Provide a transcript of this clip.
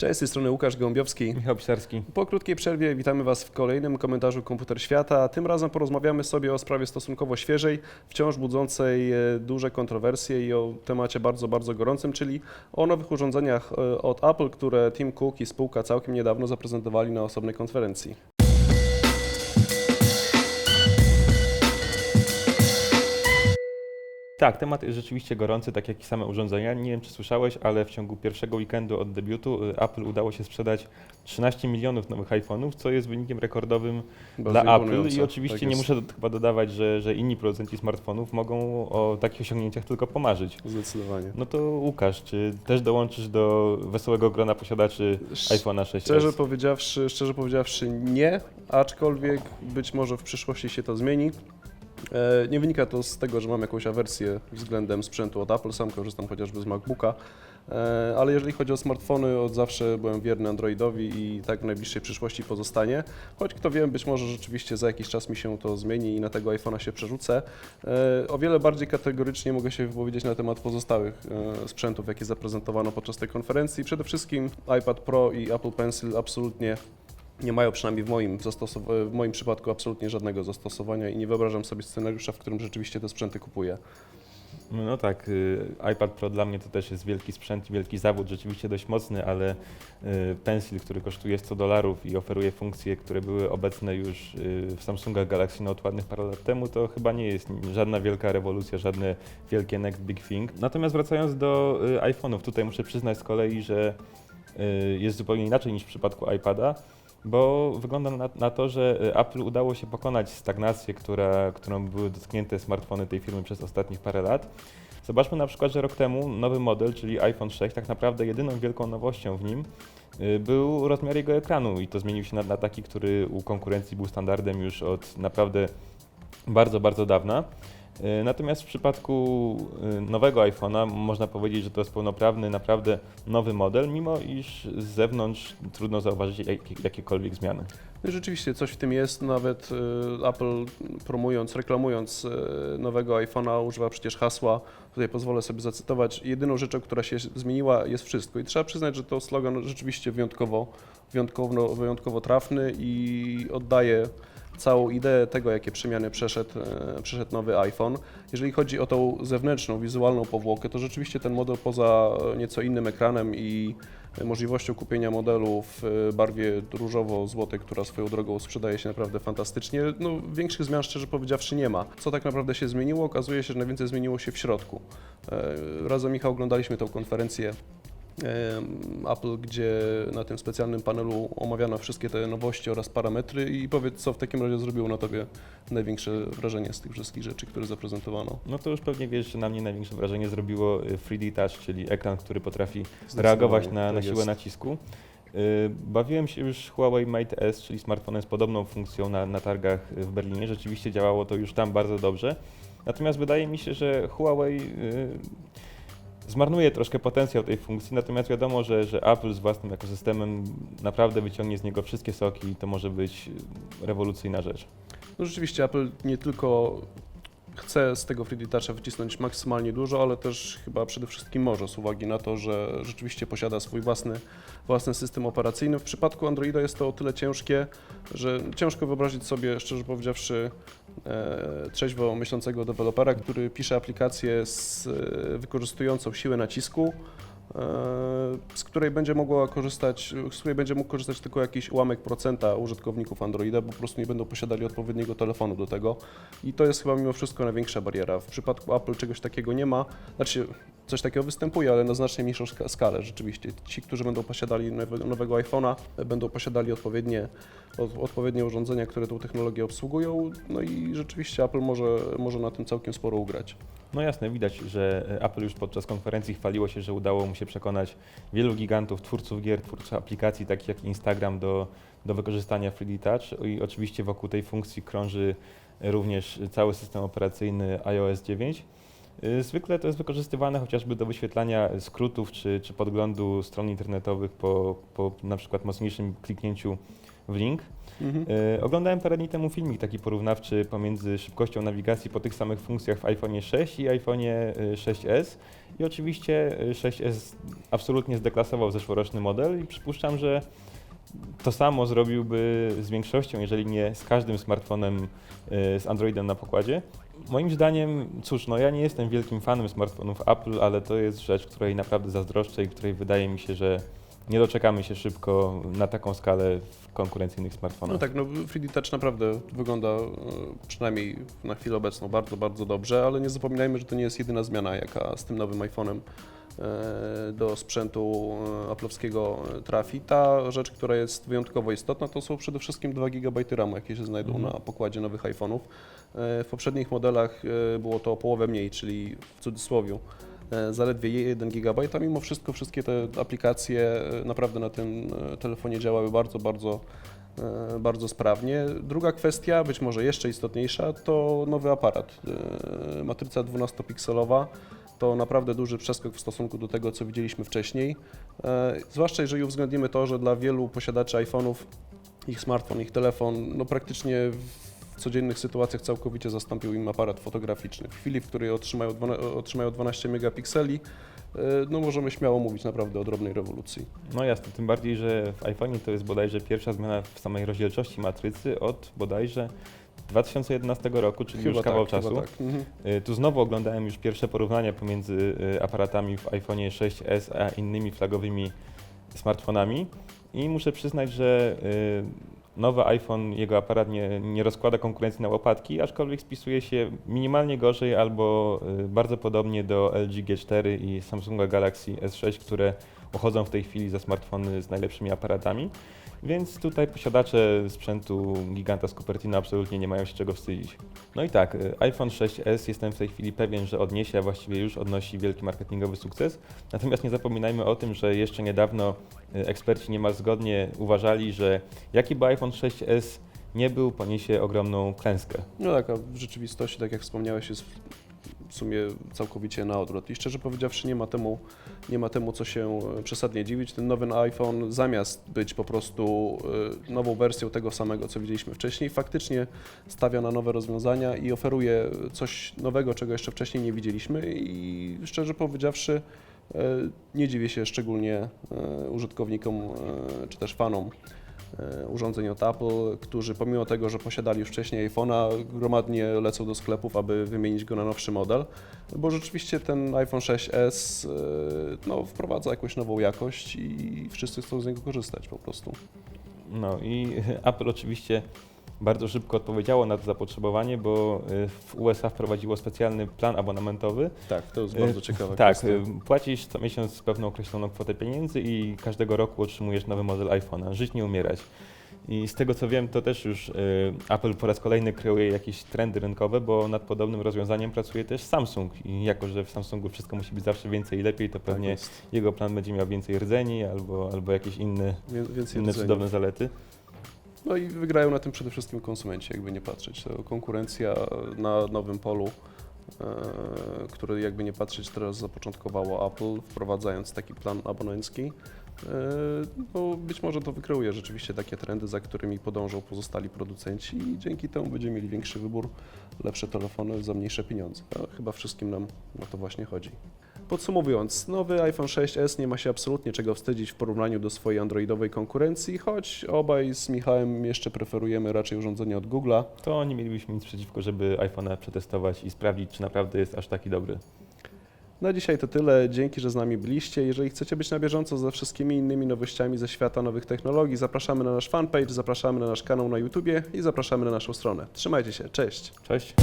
Cześć, z tej strony Łukasz Gołębiowski. Michał Pisarski. Po krótkiej przerwie witamy Was w kolejnym komentarzu Komputer Świata. Tym razem porozmawiamy sobie o sprawie stosunkowo świeżej, wciąż budzącej e, duże kontrowersje i o temacie bardzo, bardzo gorącym, czyli o nowych urządzeniach e, od Apple, które Tim Cook i spółka całkiem niedawno zaprezentowali na osobnej konferencji. Tak, temat jest rzeczywiście gorący, tak jak i same urządzenia. Nie wiem, czy słyszałeś, ale w ciągu pierwszego weekendu od debiutu y, Apple udało się sprzedać 13 milionów nowych iPhone'ów, co jest wynikiem rekordowym Bardzo dla Apple. I oczywiście Tak nie muszę do, chyba dodawać, że, że inni producenci smartfonów mogą o takich osiągnięciach tylko pomarzyć. Zdecydowanie. No to Łukasz, czy też dołączysz do wesołego grona posiadaczy iPhone'a 6s? Szczerze powiedziawszy, szczerze powiedziawszy nie, aczkolwiek być może w przyszłości się to zmieni. E, Nie wynika to z tego, że mam jakąś awersję względem sprzętu od Apple, sam korzystam chociażby z MacBooka, E, ale jeżeli chodzi o smartfony, od zawsze byłem wierny Androidowi i tak w najbliższej przyszłości pozostanie. Choć kto wie, być może rzeczywiście za jakiś czas mi się to zmieni i na tego iPhone'a się przerzucę. E, O wiele bardziej kategorycznie mogę się wypowiedzieć na temat pozostałych sprzętów, jakie zaprezentowano podczas tej konferencji. Przede wszystkim iPad Pro i Apple Pencil absolutnie nie mają przynajmniej w moim, w moim przypadku absolutnie żadnego zastosowania i nie wyobrażam sobie scenariusza, w którym rzeczywiście te sprzęty kupuję. No tak, y, iPad Pro dla mnie to też jest wielki sprzęt, i wielki zawód, rzeczywiście dość mocny, ale y, Pencil, który kosztuje 100 dolarów i oferuje funkcje, które były obecne już y, w Samsungach Galaxy Note ładnych parę lat temu, to chyba nie jest żadna wielka rewolucja, żadne wielkie next big thing. Natomiast wracając do iPhone'ów, tutaj muszę przyznać z kolei, że jest zupełnie inaczej niż w przypadku iPada. Bo wygląda na, na to, że y, Apple udało się pokonać stagnację, która, którą były dotknięte smartfony tej firmy przez ostatnich parę lat. Zobaczmy na przykład, że rok temu nowy model, czyli iPhone 6, tak naprawdę jedyną wielką nowością w nim y, był rozmiar jego ekranu i to zmienił się na, na taki, który u konkurencji był standardem już od naprawdę bardzo, bardzo dawna. Y, Natomiast w przypadku y, nowego iPhone'a można powiedzieć, że to jest pełnoprawny, naprawdę nowy model, mimo iż z zewnątrz trudno zauważyć jak- jakiekolwiek zmiany. No rzeczywiście coś w tym jest, nawet y, Apple promując, reklamując nowego iPhone'a używa przecież hasła, tutaj pozwolę sobie zacytować, jedyną rzeczą, która się zmieniła jest wszystko i trzeba przyznać, że to slogan rzeczywiście wyjątkowo, wyjątkowo, wyjątkowo trafny i oddaje całą ideę tego, jakie przemiany przeszedł, e, przeszedł nowy iPhone. Jeżeli chodzi o tą zewnętrzną, wizualną powłokę, to rzeczywiście ten model poza nieco innym ekranem i możliwością kupienia modelu w e, barwie różowo-złotej, która swoją drogą sprzedaje się naprawdę fantastycznie, no większych zmian szczerze powiedziawszy nie ma. Co tak naprawdę się zmieniło? Okazuje się, że najwięcej zmieniło się w środku. E, Razem Michał oglądaliśmy tę konferencję Apple, gdzie na tym specjalnym panelu omawiano wszystkie te nowości oraz parametry i powiedz, co w takim razie zrobiło na Tobie największe wrażenie z tych wszystkich rzeczy, które zaprezentowano. No to już pewnie wiesz, że na mnie największe wrażenie zrobiło y, 3D Touch, czyli ekran, który potrafi reagować na, na tak siłę jest. nacisku. Y, Bawiłem się już Huawei Mate S, czyli smartfonem z podobną funkcją na, na targach w Berlinie. Rzeczywiście działało to już tam bardzo dobrze. Natomiast wydaje mi się, że Huawei y, zmarnuje troszkę potencjał tej funkcji, natomiast wiadomo, że, że Apple z własnym ekosystemem naprawdę wyciągnie z niego wszystkie soki i to może być rewolucyjna rzecz. No rzeczywiście Apple nie tylko chce z tego 3D Toucha wycisnąć maksymalnie dużo, ale też chyba przede wszystkim może z uwagi na to, że rzeczywiście posiada swój własny, własny system operacyjny. W przypadku Androida jest to o tyle ciężkie, że ciężko wyobrazić sobie, szczerze powiedziawszy, e, trzeźwo myślącego dewelopera, który pisze aplikację z, e, wykorzystującą siłę nacisku, z której będzie mogła korzystać, z której będzie mógł korzystać tylko jakiś ułamek procenta użytkowników Androida, bo po prostu nie będą posiadali odpowiedniego telefonu do tego. I to jest chyba mimo wszystko największa bariera. W przypadku Apple czegoś takiego nie ma. Znaczy, coś takiego występuje, ale na znacznie mniejszą ska- skalę rzeczywiście. Ci, którzy będą posiadali nowe- nowego iPhone'a, będą posiadali odpowiednie, od, odpowiednie urządzenia, które tą technologię obsługują. No i rzeczywiście Apple może, może na tym całkiem sporo ugrać. No jasne, widać, że e, Apple już podczas konferencji chwaliło się, że udało mu się przekonać wielu gigantów, twórców gier, twórców aplikacji takich jak Instagram do, do wykorzystania 3D Touch i oczywiście wokół tej funkcji krąży również cały system operacyjny iOS 9. Y, Zwykle to jest wykorzystywane chociażby do wyświetlania skrótów czy, czy podglądu stron internetowych po, po na przykład mocniejszym kliknięciu w link. Mhm. Y, Oglądałem parę dni temu filmik taki porównawczy pomiędzy szybkością nawigacji po tych samych funkcjach w iPhone 6 i iPhone y, 6s. I oczywiście y, 6s absolutnie zdeklasował zeszłoroczny model i przypuszczam, że to samo zrobiłby z większością, jeżeli nie z każdym smartfonem y, z Androidem na pokładzie. Moim zdaniem, cóż, no ja nie jestem wielkim fanem smartfonów Apple, ale to jest rzecz, której naprawdę zazdroszczę i której wydaje mi się, że nie doczekamy się szybko na taką skalę w konkurencyjnych smartfonach. No tak, no 3D Touch naprawdę wygląda e, przynajmniej na chwilę obecną bardzo, bardzo dobrze, ale nie zapominajmy, że to nie jest jedyna zmiana, jaka z tym nowym iPhone'em e, do sprzętu e, Apple'owskiego e, trafi. Ta rzecz, która jest wyjątkowo istotna, to są przede wszystkim 2 GB RAMu, jakie się znajdą Mhm. na pokładzie nowych iPhone'ów. W poprzednich modelach było to o połowę mniej, czyli w cudzysłowie zaledwie 1 GB, a mimo wszystko wszystkie te aplikacje e, naprawdę na tym e, telefonie działały bardzo, bardzo, e, bardzo sprawnie. Druga kwestia, być może jeszcze istotniejsza, to nowy aparat. E, Matryca 12-pikselowa to naprawdę duży przeskok w stosunku do tego, co widzieliśmy wcześniej. E, Zwłaszcza jeżeli uwzględnimy to, że dla wielu posiadaczy iPhone'ów ich smartfon, ich telefon, no praktycznie codziennych sytuacjach całkowicie zastąpił im aparat fotograficzny. W chwili, w której otrzymają, otrzymają 12 megapikseli, e, no możemy śmiało mówić naprawdę o drobnej rewolucji. No jasne, tym bardziej, że w iPhone'ie to jest bodajże pierwsza zmiana w samej rozdzielczości matrycy od bodajże 2011 roku, czyli już kawał tak, czasu. Chyba tak. Mhm. Y, Tu znowu oglądałem już pierwsze porównania pomiędzy y, aparatami w iPhone 6s a innymi flagowymi smartfonami i muszę przyznać, że nowy iPhone, jego aparat nie, nie rozkłada konkurencji na łopatki, aczkolwiek spisuje się minimalnie gorzej albo y, bardzo podobnie do LG G4 i Samsunga Galaxy S6, które uchodzą w tej chwili za smartfony z najlepszymi aparatami. Więc tutaj posiadacze sprzętu giganta z Cupertino absolutnie nie mają się czego wstydzić. No i tak, y, iPhone 6s jestem w tej chwili pewien, że odniesie, a właściwie już odnosi wielki marketingowy sukces. Natomiast nie zapominajmy o tym, że jeszcze niedawno y, eksperci niemal zgodnie uważali, że jaki by iPhone 6s nie był, poniesie ogromną klęskę. No tak, a w rzeczywistości, tak jak wspomniałeś, jest w sumie całkowicie na odwrót. I szczerze powiedziawszy, nie ma temu, nie ma temu co się e, przesadnie dziwić. Ten nowy iPhone, zamiast być po prostu e, nową wersją tego samego, co widzieliśmy wcześniej, faktycznie stawia na nowe rozwiązania i oferuje coś nowego, czego jeszcze wcześniej nie widzieliśmy. I szczerze powiedziawszy, e, nie dziwię się szczególnie użytkownikom czy też fanom urządzeń od Apple, którzy pomimo tego, że posiadali już wcześniej iPhone'a, gromadnie lecą do sklepów, aby wymienić go na nowszy model, bo rzeczywiście ten iPhone 6s e, no, wprowadza jakąś nową jakość i wszyscy chcą z niego korzystać po prostu. No i Apple oczywiście bardzo szybko odpowiedziało na to zapotrzebowanie, bo y, w USA wprowadziło specjalny plan abonamentowy, Tak, to jest E, bardzo ciekawe. Tak, y, płacisz co miesiąc pewną określoną kwotę pieniędzy i każdego roku otrzymujesz nowy model iPhone'a. Żyć nie umierać. I z tego co wiem, to też już y, Apple po raz kolejny kreuje jakieś trendy rynkowe, bo nad podobnym rozwiązaniem pracuje też Samsung. I jako, że w Samsungu wszystko musi być zawsze więcej i lepiej, to pewnie jego plan będzie miał więcej rdzeni albo, albo jakieś inne, inne cudowne zalety. No i wygrają na tym przede wszystkim konsumenci, jakby nie patrzeć. To konkurencja na nowym polu, e, który jakby nie patrzeć teraz zapoczątkowało Apple, wprowadzając taki plan abonencki. E, no, być może to wykreuje rzeczywiście takie trendy, za którymi podążą pozostali producenci i dzięki temu będziemy mieli większy wybór, lepsze telefony za mniejsze pieniądze. A chyba wszystkim nam o to właśnie chodzi. Podsumowując, nowy iPhone 6s nie ma się absolutnie czego wstydzić w porównaniu do swojej androidowej konkurencji, choć obaj z Michałem jeszcze preferujemy raczej urządzenia od Google'a. To nie mielibyśmy nic przeciwko, żeby iPhone'a przetestować i sprawdzić, czy naprawdę jest aż taki dobry. Na dzisiaj to tyle. Dzięki, że z nami byliście. Jeżeli chcecie być na bieżąco ze wszystkimi innymi nowościami ze świata nowych technologii, zapraszamy na nasz fanpage, zapraszamy na nasz kanał na YouTubie i zapraszamy na naszą stronę. Trzymajcie się, cześć! Cześć!